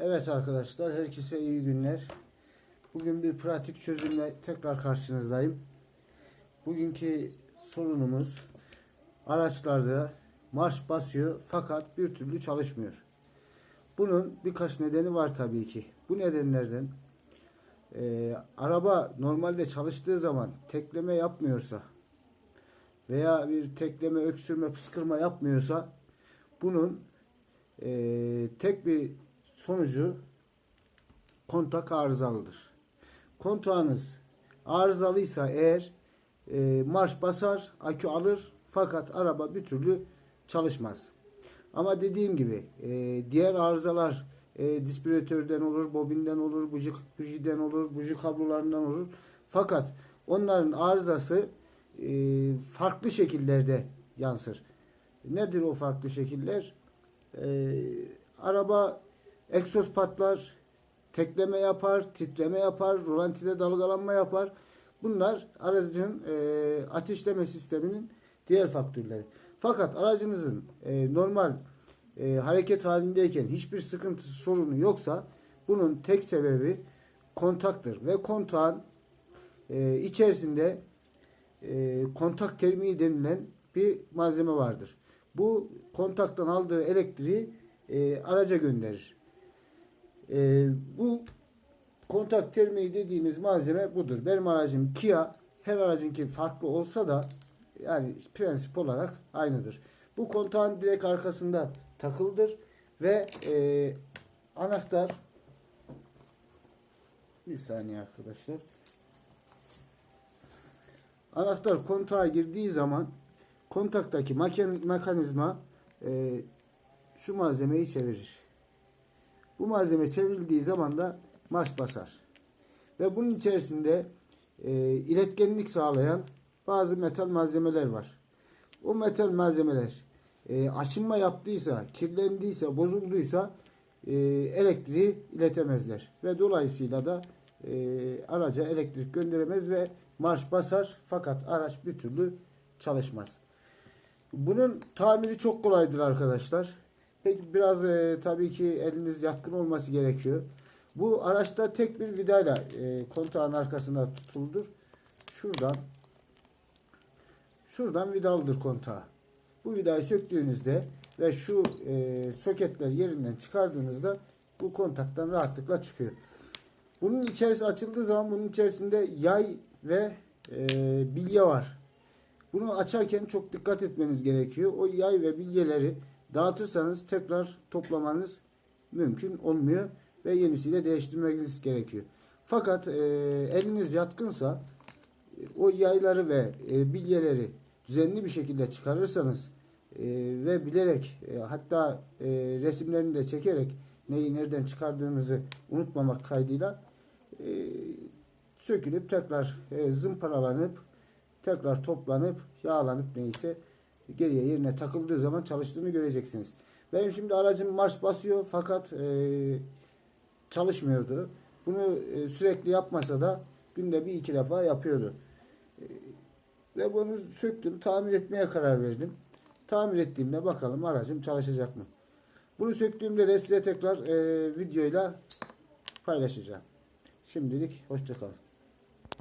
Evet arkadaşlar herkese iyi günler. Bugün bir pratik çözümle tekrar karşınızdayım. Bugünkü sorunumuz araçlarda marş basıyor fakat bir türlü çalışmıyor. Bunun birkaç nedeni var tabii ki. Bu nedenlerden e, araba normalde çalıştığı zaman tekleme yapmıyorsa veya bir tekleme, öksürme, pıskırma yapmıyorsa bunun e, tek bir sonucu kontak arızalıdır. Kontağınız arızalıysa eğer e, marş basar, akü alır fakat araba bir türlü çalışmaz. Ama dediğim gibi e, diğer arızalar e, dispiratörden olur, bobinden olur, buji, bujiden olur, buji kablolarından olur. Fakat onların arızası e, farklı şekillerde yansır. Nedir o farklı şekiller? E, araba egzoz patlar, tekleme yapar, titreme yapar, rolantide dalgalanma yapar. Bunlar aracın e, ateşleme sisteminin diğer faktörleri. Fakat aracınızın e, normal e, hareket halindeyken hiçbir sıkıntısı sorunu yoksa bunun tek sebebi kontaktır ve kontağın e, içerisinde e, kontak termiği denilen bir malzeme vardır. Bu kontaktan aldığı elektriği e, araca gönderir. E, bu kontak termiği dediğimiz malzeme budur. Benim aracım Kia. Her aracınki farklı olsa da yani prensip olarak aynıdır. Bu kontağın direkt arkasında takıldır ve e, anahtar bir saniye arkadaşlar. Anahtar kontağa girdiği zaman kontaktaki mekanizma e, şu malzemeyi çevirir. Bu malzeme çevrildiği zaman da marş basar. Ve bunun içerisinde e, iletkenlik sağlayan bazı metal malzemeler var. O metal malzemeler e, aşınma yaptıysa, kirlendiyse, bozulduysa e, elektriği iletemezler. Ve dolayısıyla da e, araca elektrik gönderemez ve marş basar fakat araç bir türlü çalışmaz. Bunun tamiri çok kolaydır arkadaşlar. Peki biraz e, tabii ki eliniz yatkın olması gerekiyor. Bu araçta tek bir vidayla e, kontağın arkasında tutuludur. Şuradan şuradan vidalıdır kontağı. Bu vidayı söktüğünüzde ve şu e, soketler yerinden çıkardığınızda bu kontaktan rahatlıkla çıkıyor. Bunun içerisi açıldığı zaman bunun içerisinde yay ve e, bilye var. Bunu açarken çok dikkat etmeniz gerekiyor. O yay ve bilyeleri dağıtırsanız tekrar toplamanız mümkün olmuyor ve yenisiyle değiştirmeniz gerekiyor. Fakat e, eliniz yatkınsa o yayları ve e, bilyeleri düzenli bir şekilde çıkarırsanız e, ve bilerek e, hatta e, resimlerini de çekerek neyi nereden çıkardığınızı unutmamak kaydıyla e, sökülüp tekrar e, zımparalanıp tekrar toplanıp yağlanıp neyse geriye yerine takıldığı zaman çalıştığını göreceksiniz. Benim şimdi aracım marş basıyor fakat e, çalışmıyordu. Bunu e, sürekli yapmasa da günde bir iki defa yapıyordu. E, ve bunu söktüm, tamir etmeye karar verdim. Tamir ettiğimde bakalım aracım çalışacak mı? Bunu söktüğümde de size tekrar e, videoyla paylaşacağım. Şimdilik hoşçakalın.